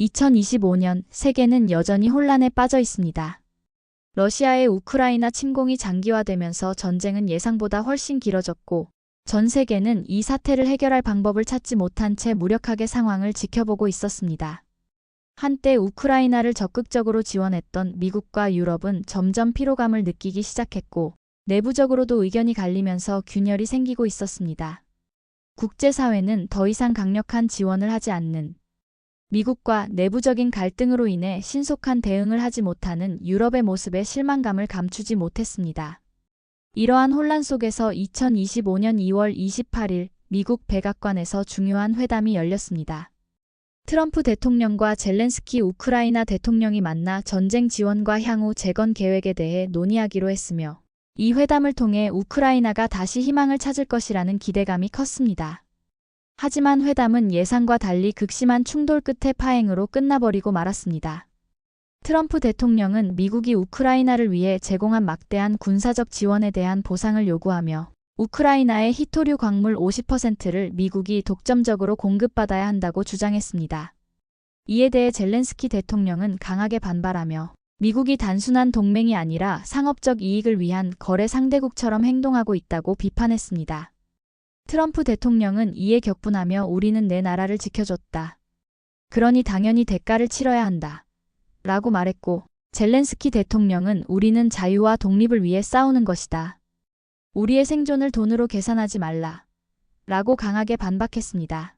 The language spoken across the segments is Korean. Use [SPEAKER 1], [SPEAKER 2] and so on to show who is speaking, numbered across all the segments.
[SPEAKER 1] 2025년 세계는 여전히 혼란에 빠져 있습니다. 러시아의 우크라이나 침공이 장기화되면서 전쟁은 예상보다 훨씬 길어졌고 전 세계는 이 사태를 해결할 방법을 찾지 못한 채 무력하게 상황을 지켜보고 있었습니다. 한때 우크라이나를 적극적으로 지원했던 미국과 유럽은 점점 피로감을 느끼기 시작했고 내부적으로도 의견이 갈리면서 균열이 생기고 있었습니다. 국제사회는 더 이상 강력한 지원을 하지 않는 미국과 내부적인 갈등으로 인해 신속한 대응을 하지 못하는 유럽의 모습에 실망감을 감추지 못했습니다. 이러한 혼란 속에서 2025년 2월 28일 미국 백악관에서 중요한 회담이 열렸습니다. 트럼프 대통령과 젤렌스키 우크라이나 대통령이 만나 전쟁 지원과 향후 재건 계획에 대해 논의하기로 했으며 이 회담을 통해 우크라이나가 다시 희망을 찾을 것이라는 기대감이 컸습니다. 하지만 회담은 예상과 달리 극심한 충돌 끝에 파행으로 끝나버리고 말았습니다. 트럼프 대통령은 미국이 우크라이나를 위해 제공한 막대한 군사적 지원에 대한 보상을 요구하며 우크라이나의 히토류 광물 50%를 미국이 독점적으로 공급받아야 한다고 주장했습니다. 이에 대해 젤렌스키 대통령은 강하게 반발하며 미국이 단순한 동맹이 아니라 상업적 이익을 위한 거래 상대국처럼 행동하고 있다고 비판했습니다. 트럼프 대통령은 이에 격분하며 우리는 내 나라를 지켜줬다. 그러니 당연히 대가를 치러야 한다. 라고 말했고, 젤렌스키 대통령은 우리는 자유와 독립을 위해 싸우는 것이다. 우리의 생존을 돈으로 계산하지 말라. 라고 강하게 반박했습니다.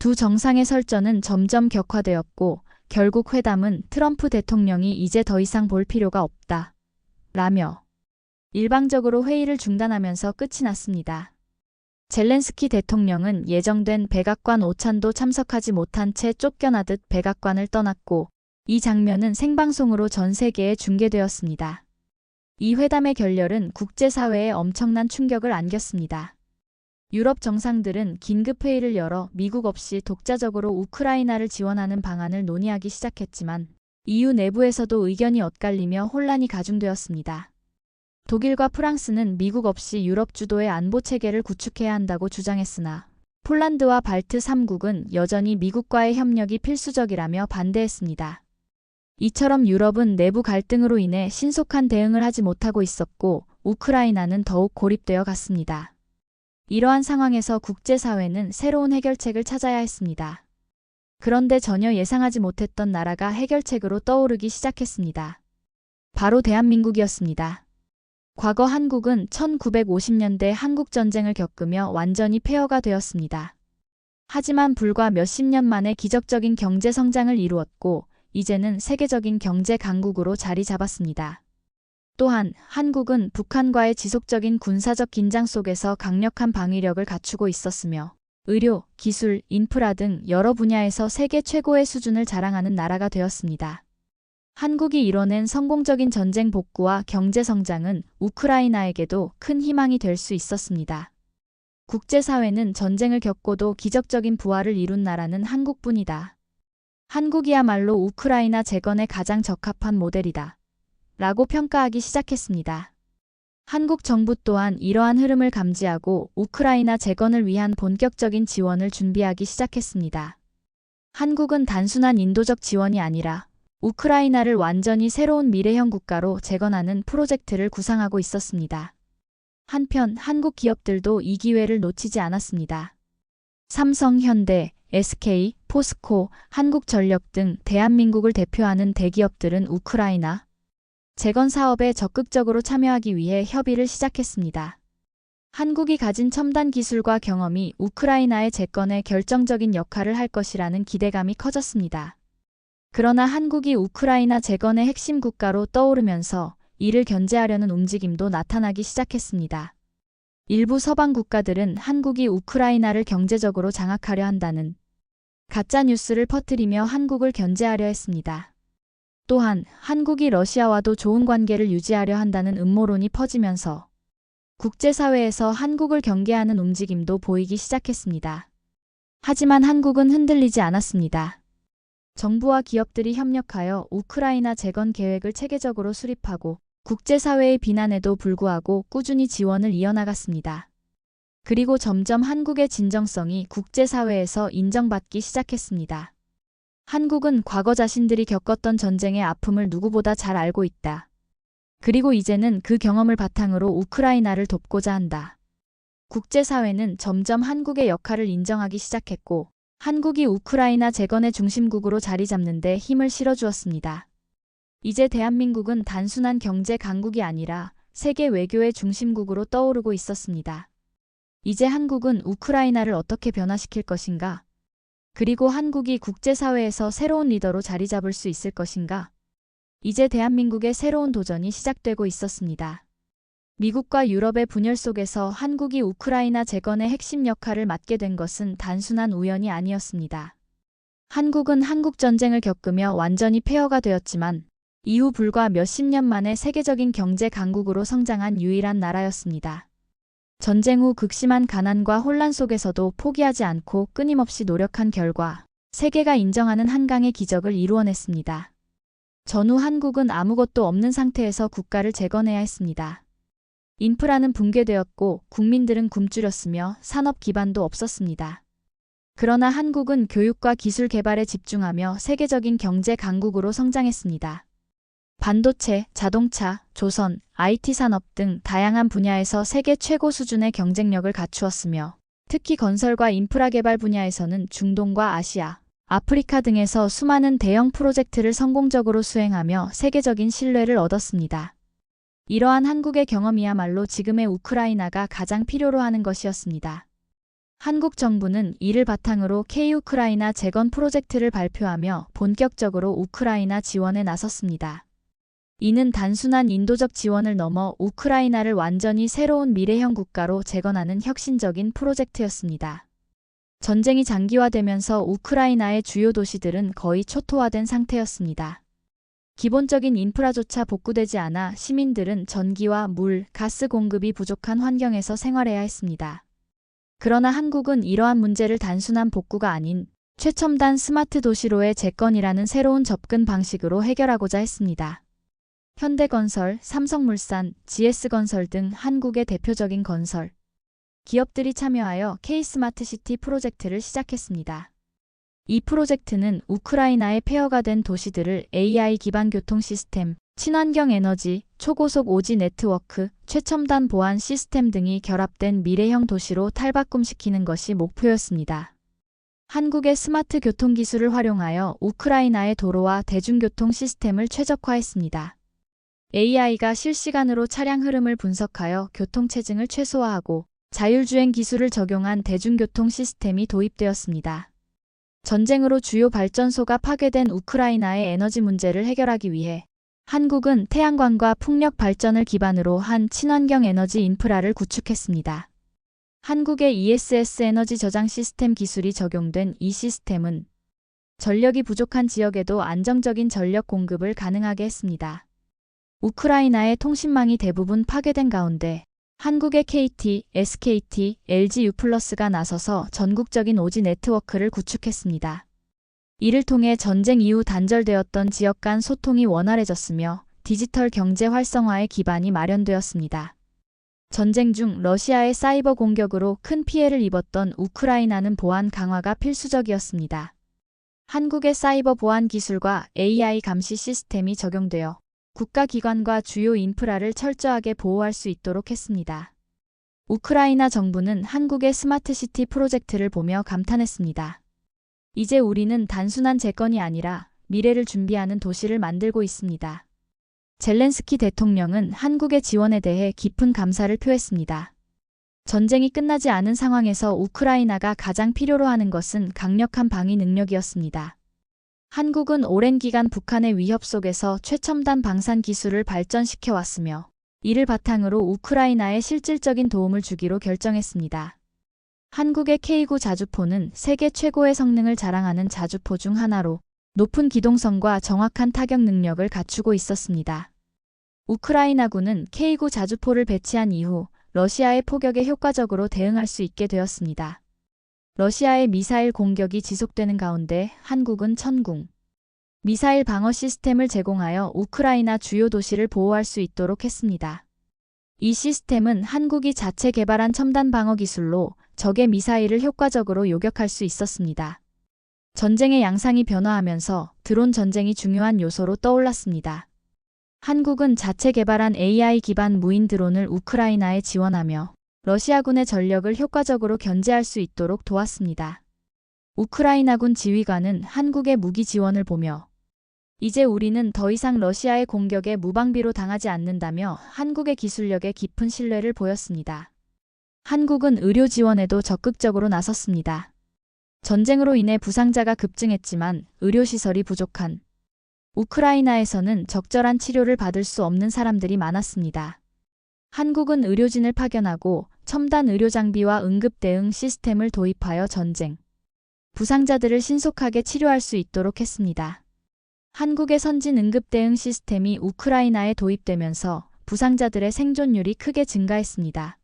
[SPEAKER 1] 두 정상의 설전은 점점 격화되었고, 결국 회담은 트럼프 대통령이 이제 더 이상 볼 필요가 없다. 라며 일방적으로 회의를 중단하면서 끝이 났습니다. 젤렌스키 대통령은 예정된 백악관 오찬도 참석하지 못한 채 쫓겨나듯 백악관을 떠났고 이 장면은 생방송으로 전 세계에 중계되었습니다. 이 회담의 결렬은 국제사회에 엄청난 충격을 안겼습니다. 유럽 정상들은 긴급회의를 열어 미국 없이 독자적으로 우크라이나를 지원하는 방안을 논의하기 시작했지만 EU 내부에서도 의견이 엇갈리며 혼란이 가중되었습니다. 독일과 프랑스는 미국 없이 유럽 주도의 안보 체계를 구축해야 한다고 주장했으나 폴란드와 발트 3국은 여전히 미국과의 협력이 필수적이라며 반대했습니다. 이처럼 유럽은 내부 갈등으로 인해 신속한 대응을 하지 못하고 있었고 우크라이나는 더욱 고립되어 갔습니다. 이러한 상황에서 국제사회는 새로운 해결책을 찾아야 했습니다. 그런데 전혀 예상하지 못했던 나라가 해결책으로 떠오르기 시작했습니다. 바로 대한민국이었습니다. 과거 한국은 1950년대 한국전쟁을 겪으며 완전히 폐허가 되었습니다. 하지만 불과 몇십 년 만에 기적적인 경제 성장을 이루었고, 이제는 세계적인 경제 강국으로 자리 잡았습니다. 또한 한국은 북한과의 지속적인 군사적 긴장 속에서 강력한 방위력을 갖추고 있었으며 의료, 기술, 인프라 등 여러 분야에서 세계 최고의 수준을 자랑하는 나라가 되었습니다. 한국이 이뤄낸 성공적인 전쟁 복구와 경제 성장은 우크라이나에게도 큰 희망이 될 수 있었습니다. 국제사회는 전쟁을 겪고도 기적적인 부활을 이룬 나라는 한국뿐이다. 한국이야말로 우크라이나 재건에 가장 적합한 모델이다. 라고 평가하기 시작했습니다. 한국 정부 또한 이러한 흐름을 감지하고 우크라이나 재건을 위한 본격적인 지원을 준비하기 시작했습니다. 한국은 단순한 인도적 지원이 아니라 우크라이나를 완전히 새로운 미래형 국가로 재건하는 프로젝트를 구상하고 있었습니다. 한편 한국 기업들도 이 기회를 놓치지 않았습니다. 삼성, 현대, SK, 포스코, 한국전력 등 대한민국을 대표하는 대기업들은 우크라이나 재건 사업에 적극적으로 참여하기 위해 협의를 시작했습니다. 한국이 가진 첨단 기술과 경험이 우크라이나의 재건에 결정적인 역할을 할 것이라는 기대감이 커졌습니다. 그러나 한국이 우크라이나 재건의 핵심 국가로 떠오르면서 이를 견제하려는 움직임도 나타나기 시작했습니다. 일부 서방 국가들은 한국이 우크라이나를 경제적으로 장악하려 한다는 가짜 뉴스를 퍼뜨리며 한국을 견제하려 했습니다. 또한 한국이 러시아와도 좋은 관계를 유지하려 한다는 음모론이 퍼지면서 국제사회에서 한국을 경계하는 움직임도 보이기 시작했습니다. 하지만 한국은 흔들리지 않았습니다. 정부와 기업들이 협력하여 우크라이나 재건 계획을 체계적으로 수립하고 국제사회의 비난에도 불구하고 꾸준히 지원을 이어나갔습니다. 그리고 점점 한국의 진정성이 국제사회에서 인정받기 시작했습니다. 한국은 과거 자신들이 겪었던 전쟁의 아픔을 누구보다 잘 알고 있다. 그리고 이제는 그 경험을 바탕으로 우크라이나를 돕고자 한다. 국제사회는 점점 한국의 역할을 인정하기 시작했고, 한국이 우크라이나 재건의 중심국으로 자리 잡는 데 힘을 실어주었습니다. 이제 대한민국은 단순한 경제 강국이 아니라 세계 외교의 중심국으로 떠오르고 있었습니다. 이제 한국은 우크라이나를 어떻게 변화시킬 것인가? 그리고 한국이 국제사회에서 새로운 리더로 자리 잡을 수 있을 것인가? 이제 대한민국의 새로운 도전이 시작되고 있었습니다. 미국과 유럽의 분열 속에서 한국이 우크라이나 재건의 핵심 역할을 맡게 된 것은 단순한 우연이 아니었습니다. 한국은 한국전쟁을 겪으며 완전히 폐허가 되었지만 이후 불과 몇십 년 만에 세계적인 경제 강국으로 성장한 유일한 나라였습니다. 전쟁 후 극심한 가난과 혼란 속에서도 포기하지 않고 끊임없이 노력한 결과 세계가 인정하는 한강의 기적을 이루어냈습니다. 전후 한국은 아무것도 없는 상태에서 국가를 재건해야 했습니다. 인프라는 붕괴되었고 국민들은 굶주렸으며 산업 기반도 없었습니다. 그러나 한국은 교육과 기술 개발에 집중하며 세계적인 경제 강국으로 성장했습니다. 반도체, 자동차, 조선, IT 산업 등 다양한 분야에서 세계 최고 수준의 경쟁력을 갖추었으며 특히 건설과 인프라 개발 분야에서는 중동과 아시아, 아프리카 등에서 수많은 대형 프로젝트를 성공적으로 수행하며 세계적인 신뢰를 얻었습니다. 이러한 한국의 경험이야말로 지금의 우크라이나가 가장 필요로 하는 것이었습니다. 한국 정부는 이를 바탕으로 K-우크라이나 재건 프로젝트를 발표하며 본격적으로 우크라이나 지원에 나섰습니다. 이는 단순한 인도적 지원을 넘어 우크라이나를 완전히 새로운 미래형 국가로 재건하는 혁신적인 프로젝트였습니다. 전쟁이 장기화되면서 우크라이나의 주요 도시들은 거의 초토화된 상태였습니다. 기본적인 인프라조차 복구되지 않아 시민들은 전기와 물, 가스 공급이 부족한 환경에서 생활해야 했습니다. 그러나 한국은 이러한 문제를 단순한 복구가 아닌 최첨단 스마트 도시로의 재건이라는 새로운 접근 방식으로 해결하고자 했습니다. 현대건설, 삼성물산, GS건설 등 한국의 대표적인 건설 기업들이 참여하여 K-스마트시티 프로젝트를 시작했습니다. 이 프로젝트는 우크라이나의 폐허가 된 도시들을 AI 기반 교통 시스템, 친환경 에너지, 초고속 오지 네트워크, 최첨단 보안 시스템 등이 결합된 미래형 도시로 탈바꿈시키는 것이 목표였습니다. 한국의 스마트 교통 기술을 활용하여 우크라이나의 도로와 대중교통 시스템을 최적화했습니다. AI가 실시간으로 차량 흐름을 분석하여 교통체증을 최소화하고 자율주행 기술을 적용한 대중교통 시스템이 도입되었습니다. 전쟁으로 주요 발전소가 파괴된 우크라이나의 에너지 문제를 해결하기 위해 한국은 태양광과 풍력 발전을 기반으로 한 친환경 에너지 인프라를 구축했습니다. 한국의 ESS 에너지 저장 시스템 기술이 적용된 이 시스템은 전력이 부족한 지역에도 안정적인 전력 공급을 가능하게 했습니다. 우크라이나의 통신망이 대부분 파괴된 가운데 한국의 KT, SKT, LG U+가 나서서 전국적인 오지 네트워크를 구축했습니다. 이를 통해 전쟁 이후 단절되었던 지역 간 소통이 원활해졌으며 디지털 경제 활성화의 기반이 마련되었습니다. 전쟁 중 러시아의 사이버 공격으로 큰 피해를 입었던 우크라이나는 보안 강화가 필수적이었습니다. 한국의 사이버 보안 기술과 AI 감시 시스템이 적용되어 국가기관과 주요 인프라를 철저하게 보호할 수 있도록 했습니다. 우크라이나 정부는 한국의 스마트시티 프로젝트를 보며 감탄했습니다. 이제 우리는 단순한 재건이 아니라 미래를 준비하는 도시를 만들고 있습니다. 젤렌스키 대통령은 한국의 지원에 대해 깊은 감사를 표했습니다. 전쟁이 끝나지 않은 상황에서 우크라이나가 가장 필요로 하는 것은 강력한 방위 능력이었습니다. 한국은 오랜 기간 북한의 위협 속에서 최첨단 방산 기술을 발전시켜 왔으며 이를 바탕으로 우크라이나에 실질적인 도움을 주기로 결정했습니다. 한국의 K9 자주포는 세계 최고의 성능을 자랑하는 자주포 중 하나로 높은 기동성과 정확한 타격 능력을 갖추고 있었습니다. 우크라이나군은 K9 자주포를 배치한 이후 러시아의 포격에 효과적으로 대응할 수 있게 되었습니다. 러시아의 미사일 공격이 지속되는 가운데 한국은 천궁 미사일 방어 시스템을 제공하여 우크라이나 주요 도시를 보호할 수 있도록 했습니다. 이 시스템은 한국이 자체 개발한 첨단 방어 기술로 적의 미사일을 효과적으로 요격할 수 있었습니다. 전쟁의 양상이 변화하면서 드론 전쟁이 중요한 요소로 떠올랐습니다. 한국은 자체 개발한 AI 기반 무인 드론을 우크라이나에 지원하며 러시아군의 전력을 효과적으로 견제할 수 있도록 도왔습니다. 우크라이나군 지휘관은 한국의 무기 지원을 보며 이제 우리는 더 이상 러시아의 공격에 무방비로 당하지 않는다며 한국의 기술력에 깊은 신뢰를 보였습니다. 한국은 의료 지원에도 적극적으로 나섰습니다. 전쟁으로 인해 부상자가 급증했지만 의료시설이 부족한 우크라이나에서는 적절한 치료를 받을 수 없는 사람들이 많았습니다. 한국은 의료진을 파견하고 첨단 의료 장비와 응급 대응 시스템을 도입하여 전쟁, 부상자들을 신속하게 치료할 수 있도록 했습니다. 한국의 선진 응급 대응 시스템이 우크라이나에 도입되면서 부상자들의 생존율이 크게 증가했습니다.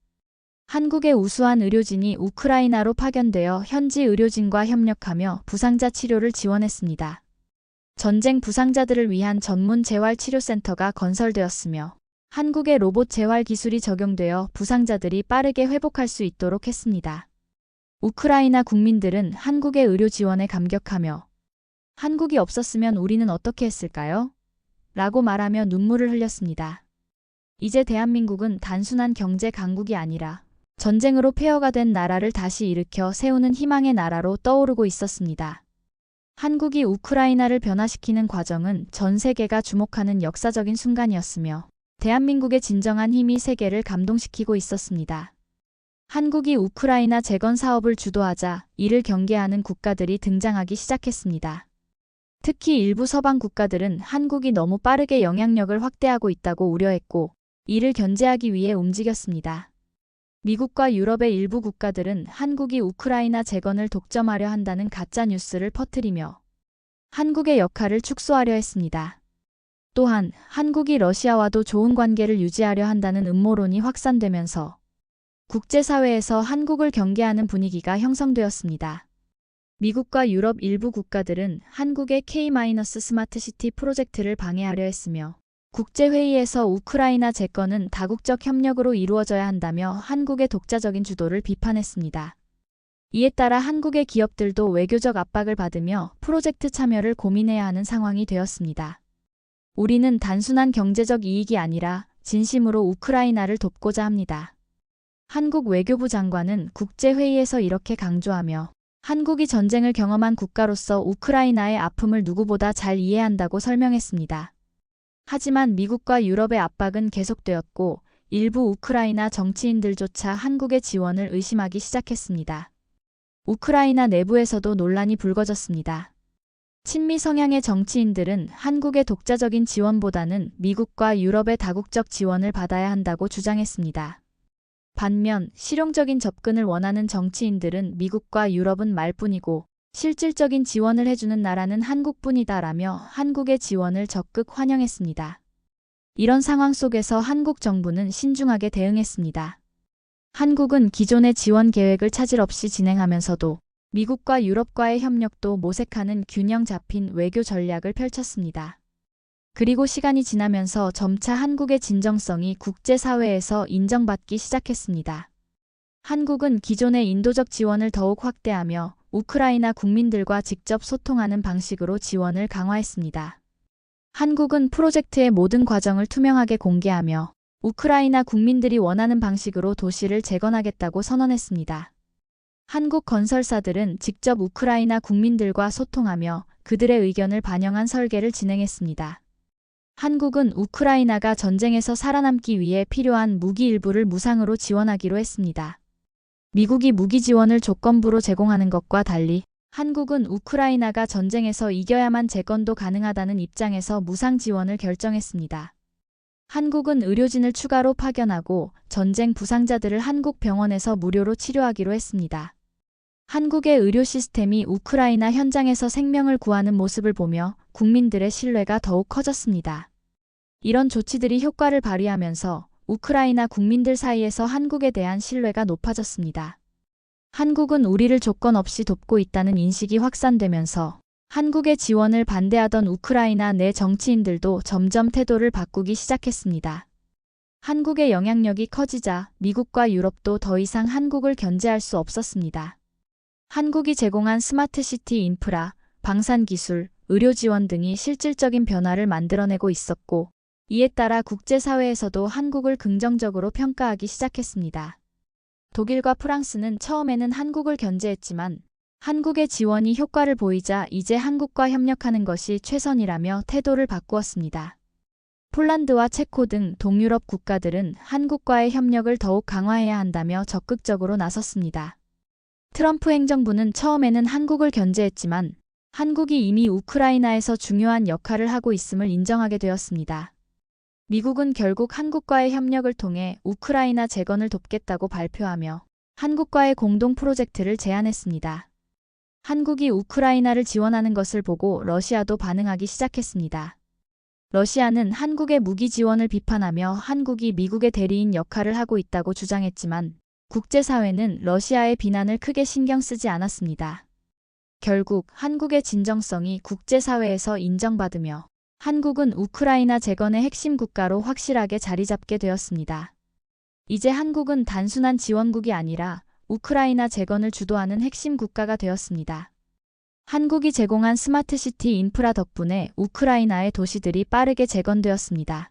[SPEAKER 1] 한국의 우수한 의료진이 우크라이나로 파견되어 현지 의료진과 협력하며 부상자 치료를 지원했습니다. 전쟁 부상자들을 위한 전문 재활치료센터가 건설되었으며 한국의 로봇 재활 기술이 적용되어 부상자들이 빠르게 회복할 수 있도록 했습니다. 우크라이나 국민들은 한국의 의료 지원에 감격하며 한국이 없었으면 우리는 어떻게 했을까요? 라고 말하며 눈물을 흘렸습니다. 이제 대한민국은 단순한 경제 강국이 아니라 전쟁으로 폐허가 된 나라를 다시 일으켜 세우는 희망의 나라로 떠오르고 있었습니다. 한국이 우크라이나를 변화시키는 과정은 전 세계가 주목하는 역사적인 순간이었으며 대한민국의 진정한 힘이 세계를 감동시키고 있었습니다. 한국이 우크라이나 재건 사업을 주도하자 이를 경계하는 국가들이 등장하기 시작했습니다. 특히 일부 서방 국가들은 한국이 너무 빠르게 영향력을 확대하고 있다고 우려했고 이를 견제하기 위해 움직였습니다. 미국과 유럽의 일부 국가들은 한국이 우크라이나 재건을 독점하려 한다는 가짜 뉴스를 퍼뜨리며 한국의 역할을 축소하려 했습니다. 또한 한국이 러시아와도 좋은 관계를 유지하려 한다는 음모론이 확산되면서 국제사회에서 한국을 경계하는 분위기가 형성되었습니다. 미국과 유럽 일부 국가들은 한국의 K-스마트시티 프로젝트를 방해하려 했으며 국제회의에서 우크라이나 재건은 다국적 협력으로 이루어져야 한다며 한국의 독자적인 주도를 비판했습니다. 이에 따라 한국의 기업들도 외교적 압박을 받으며 프로젝트 참여를 고민해야 하는 상황이 되었습니다. 우리는 단순한 경제적 이익이 아니라 진심으로 우크라이나를 돕고자 합니다. 한국 외교부 장관은 국제회의에서 이렇게 강조하며 한국이 전쟁을 경험한 국가로서 우크라이나의 아픔을 누구보다 잘 이해한다고 설명했습니다. 하지만 미국과 유럽의 압박은 계속되었고 일부 우크라이나 정치인들조차 한국의 지원을 의심하기 시작했습니다. 우크라이나 내부에서도 논란이 불거졌습니다. 친미 성향의 정치인들은 한국의 독자적인 지원보다는 미국과 유럽의 다국적 지원을 받아야 한다고 주장했습니다. 반면 실용적인 접근을 원하는 정치인들은 미국과 유럽은 말뿐이고 실질적인 지원을 해주는 나라는 한국뿐이다라며 한국의 지원을 적극 환영했습니다. 이런 상황 속에서 한국 정부는 신중하게 대응했습니다. 한국은 기존의 지원 계획을 차질 없이 진행하면서도 미국과 유럽과의 협력도 모색하는 균형 잡힌 외교 전략을 펼쳤습니다. 그리고 시간이 지나면서 점차 한국의 진정성이 국제사회에서 인정받기 시작했습니다. 한국은 기존의 인도적 지원을 더욱 확대하며 우크라이나 국민들과 직접 소통하는 방식으로 지원을 강화했습니다. 한국은 프로젝트의 모든 과정을 투명하게 공개하며 우크라이나 국민들이 원하는 방식으로 도시를 재건하겠다고 선언했습니다. 한국 건설사들은 직접 우크라이나 국민들과 소통하며 그들의 의견을 반영한 설계를 진행했습니다. 한국은 우크라이나가 전쟁에서 살아남기 위해 필요한 무기 일부를 무상으로 지원하기로 했습니다. 미국이 무기 지원을 조건부로 제공하는 것과 달리 한국은 우크라이나가 전쟁에서 이겨야만 재건도 가능하다는 입장에서 무상 지원을 결정했습니다. 한국은 의료진을 추가로 파견하고 전쟁 부상자들을 한국 병원에서 무료로 치료하기로 했습니다. 한국의 의료 시스템이 우크라이나 현장에서 생명을 구하는 모습을 보며 국민들의 신뢰가 더욱 커졌습니다. 이런 조치들이 효과를 발휘하면서 우크라이나 국민들 사이에서 한국에 대한 신뢰가 높아졌습니다. 한국은 우리를 조건 없이 돕고 있다는 인식이 확산되면서 한국의 지원을 반대하던 우크라이나 내 정치인들도 점점 태도를 바꾸기 시작했습니다. 한국의 영향력이 커지자 미국과 유럽도 더 이상 한국을 견제할 수 없었습니다. 한국이 제공한 스마트시티 인프라, 방산 기술, 의료 지원 등이 실질적인 변화를 만들어내고 있었고, 이에 따라 국제사회에서도 한국을 긍정적으로 평가하기 시작했습니다. 독일과 프랑스는 처음에는 한국을 견제했지만, 한국의 지원이 효과를 보이자 이제 한국과 협력하는 것이 최선이라며 태도를 바꾸었습니다. 폴란드와 체코 등 동유럽 국가들은 한국과의 협력을 더욱 강화해야 한다며 적극적으로 나섰습니다. 트럼프 행정부는 처음에는 한국을 견제했지만 한국이 이미 우크라이나에서 중요한 역할을 하고 있음을 인정하게 되었습니다. 미국은 결국 한국과의 협력을 통해 우크라이나 재건을 돕겠다고 발표하며 한국과의 공동 프로젝트를 제안했습니다. 한국이 우크라이나를 지원하는 것을 보고 러시아도 반응하기 시작했습니다. 러시아는 한국의 무기 지원을 비판하며 한국이 미국의 대리인 역할을 하고 있다고 주장했지만 국제사회는 러시아의 비난을 크게 신경 쓰지 않았습니다. 결국 한국의 진정성이 국제사회에서 인정받으며 한국은 우크라이나 재건의 핵심 국가로 확실하게 자리 잡게 되었습니다. 이제 한국은 단순한 지원국이 아니라 우크라이나 재건을 주도하는 핵심 국가가 되었습니다. 한국이 제공한 스마트시티 인프라 덕분에 우크라이나의 도시들이 빠르게 재건되었습니다.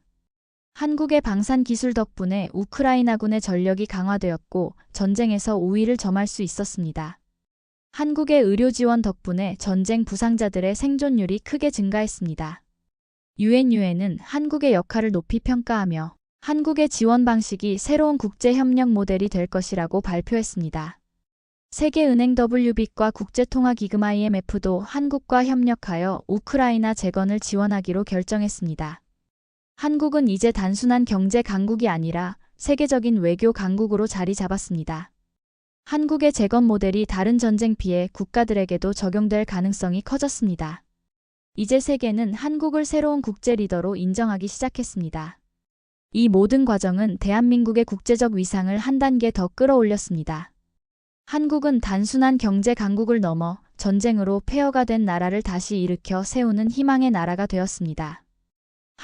[SPEAKER 1] 한국의 방산 기술 덕분에 우크라이나군의 전력이 강화되었고 전쟁에서 우위를 점할 수 있었습니다. 한국의 의료 지원 덕분에 전쟁 부상자들의 생존율이 크게 증가했습니다. 유엔유엔은 한국의 역할을 높이 평가하며 한국의 지원 방식이 새로운 국제 협력 모델이 될 것이라고 발표했습니다. 세계은행 WB과 국제통화기금 IMF도 한국과 협력하여 우크라이나 재건을 지원하기로 결정했습니다. 한국은 이제 단순한 경제 강국이 아니라 세계적인 외교 강국으로 자리 잡았습니다. 한국의 재건 모델이 다른 전쟁 피해 국가들에게도 적용될 가능성이 커졌습니다. 이제 세계는 한국을 새로운 국제 리더로 인정하기 시작했습니다. 이 모든 과정은 대한민국의 국제적 위상을 한 단계 더 끌어올렸습니다. 한국은 단순한 경제 강국을 넘어 전쟁으로 폐허가 된 나라를 다시 일으켜 세우는 희망의 나라가 되었습니다.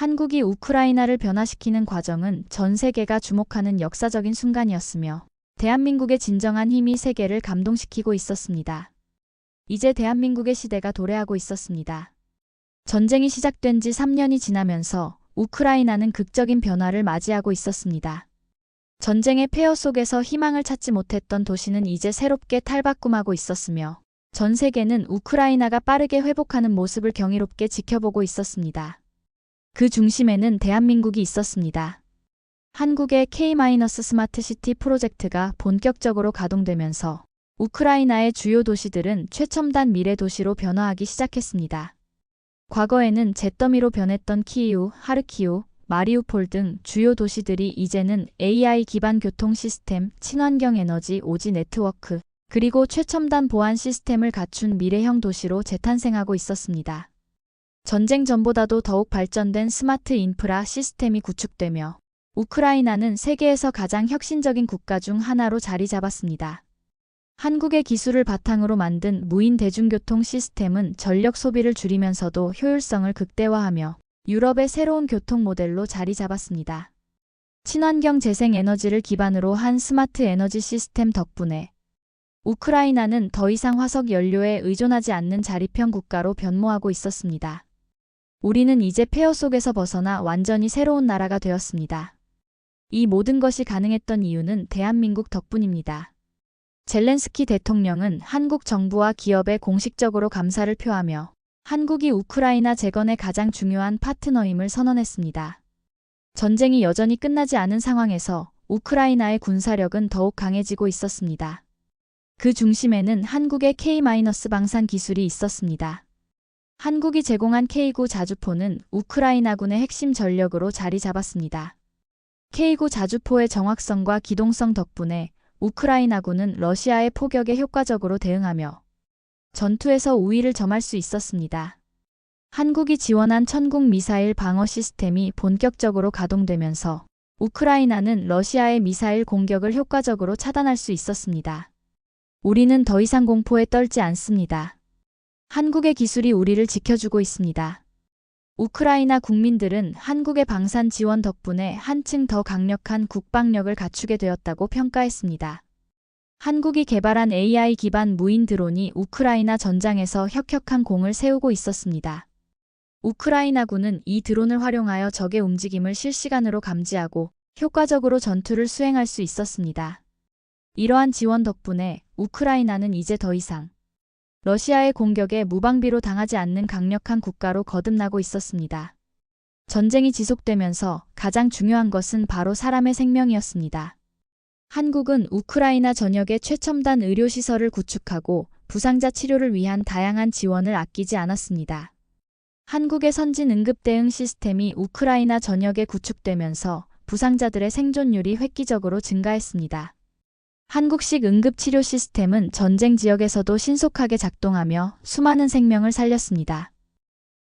[SPEAKER 1] 한국이 우크라이나를 변화시키는 과정은 전 세계가 주목하는 역사적인 순간이었으며 대한민국의 진정한 힘이 세계를 감동시키고 있었습니다. 이제 대한민국의 시대가 도래하고 있었습니다. 전쟁이 시작된 지 3년이 지나면서 우크라이나는 극적인 변화를 맞이하고 있었습니다. 전쟁의 폐허 속에서 희망을 찾지 못했던 도시는 이제 새롭게 탈바꿈하고 있었으며 전 세계는 우크라이나가 빠르게 회복하는 모습을 경이롭게 지켜보고 있었습니다. 그 중심에는 대한민국이 있었습니다. 한국의 K-스마트시티 프로젝트가 본격적으로 가동되면서 우크라이나의 주요 도시들은 최첨단 미래 도시로 변화하기 시작했습니다. 과거에는 잿더미로 변했던 키이우, 하르키우, 마리우폴 등 주요 도시들이 이제는 AI 기반 교통 시스템, 친환경 에너지 오지 네트워크, 그리고 최첨단 보안 시스템을 갖춘 미래형 도시로 재탄생하고 있었습니다. 전쟁 전보다도 더욱 발전된 스마트 인프라 시스템이 구축되며 우크라이나는 세계에서 가장 혁신적인 국가 중 하나로 자리 잡았습니다. 한국의 기술을 바탕으로 만든 무인 대중교통 시스템은 전력 소비를 줄이면서도 효율성을 극대화하며 유럽의 새로운 교통 모델로 자리 잡았습니다. 친환경 재생 에너지를 기반으로 한 스마트 에너지 시스템 덕분에 우크라이나는 더 이상 화석 연료에 의존하지 않는 자립형 국가로 변모하고 있었습니다. 우리는 이제 폐허 속에서 벗어나 완전히 새로운 나라가 되었습니다. 이 모든 것이 가능했던 이유는 대한민국 덕분입니다. 젤렌스키 대통령은 한국 정부와 기업에 공식적으로 감사를 표하며 한국이 우크라이나 재건의 가장 중요한 파트너임을 선언했습니다. 전쟁이 여전히 끝나지 않은 상황에서 우크라이나의 군사력은 더욱 강해지고 있었습니다. 그 중심에는 한국의 K-방산 기술이 있었습니다. 한국이 제공한 K9 자주포는 우크라이나군의 핵심 전력으로 자리 잡았습니다. K9 자주포의 정확성과 기동성 덕분에 우크라이나군은 러시아의 포격에 효과적으로 대응하며 전투에서 우위를 점할 수 있었습니다. 한국이 지원한 천국 미사일 방어 시스템이 본격적으로 가동되면서 우크라이나는 러시아의 미사일 공격을 효과적으로 차단할 수 있었습니다. 우리는 더 이상 공포에 떨지 않습니다. 한국의 기술이 우리를 지켜주고 있습니다. 우크라이나 국민들은 한국의 방산 지원 덕분에 한층 더 강력한 국방력을 갖추게 되었다고 평가했습니다. 한국이 개발한 AI 기반 무인 드론이 우크라이나 전장에서 혁혁한 공을 세우고 있었습니다. 우크라이나군은 이 드론을 활용하여 적의 움직임을 실시간으로 감지하고 효과적으로 전투를 수행할 수 있었습니다. 이러한 지원 덕분에 우크라이나는 이제 더 이상 러시아의 공격에 무방비로 당하지 않는 강력한 국가로 거듭나고 있었습니다. 전쟁이 지속되면서 가장 중요한 것은 바로 사람의 생명이었습니다. 한국은 우크라이나 전역에 최첨단 의료시설을 구축하고 부상자 치료를 위한 다양한 지원을 아끼지 않았습니다. 한국의 선진 응급 대응 시스템이 우크라이나 전역에 구축되면서 부상자들의 생존율이 획기적으로 증가했습니다. 한국식 응급치료 시스템은 전쟁 지역에서도 신속하게 작동하며 수많은 생명을 살렸습니다.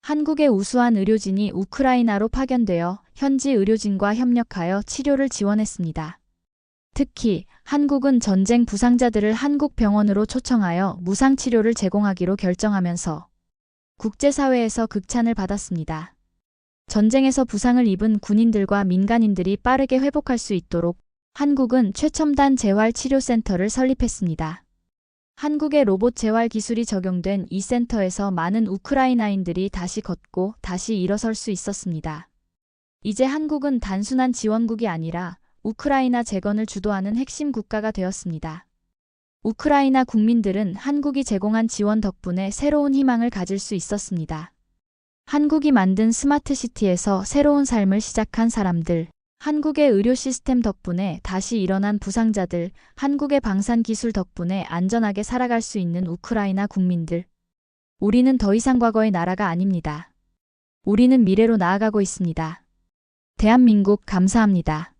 [SPEAKER 1] 한국의 우수한 의료진이 우크라이나로 파견되어 현지 의료진과 협력하여 치료를 지원했습니다. 특히 한국은 전쟁 부상자들을 한국 병원으로 초청하여 무상 치료를 제공하기로 결정하면서 국제사회에서 극찬을 받았습니다. 전쟁에서 부상을 입은 군인들과 민간인들이 빠르게 회복할 수 있도록 한국은 최첨단 재활치료센터를 설립했습니다. 한국의 로봇 재활 기술이 적용된 이 센터에서 많은 우크라이나인들이 다시 걷고 다시 일어설 수 있었습니다. 이제 한국은 단순한 지원국이 아니라 우크라이나 재건을 주도하는 핵심 국가가 되었습니다. 우크라이나 국민들은 한국이 제공한 지원 덕분에 새로운 희망을 가질 수 있었습니다. 한국이 만든 스마트 시티에서 새로운 삶을 시작한 사람들, 한국의 의료 시스템 덕분에 다시 일어난 부상자들, 한국의 방산 기술 덕분에 안전하게 살아갈 수 있는 우크라이나 국민들. 우리는 더 이상 과거의 나라가 아닙니다. 우리는 미래로 나아가고 있습니다. 대한민국 감사합니다.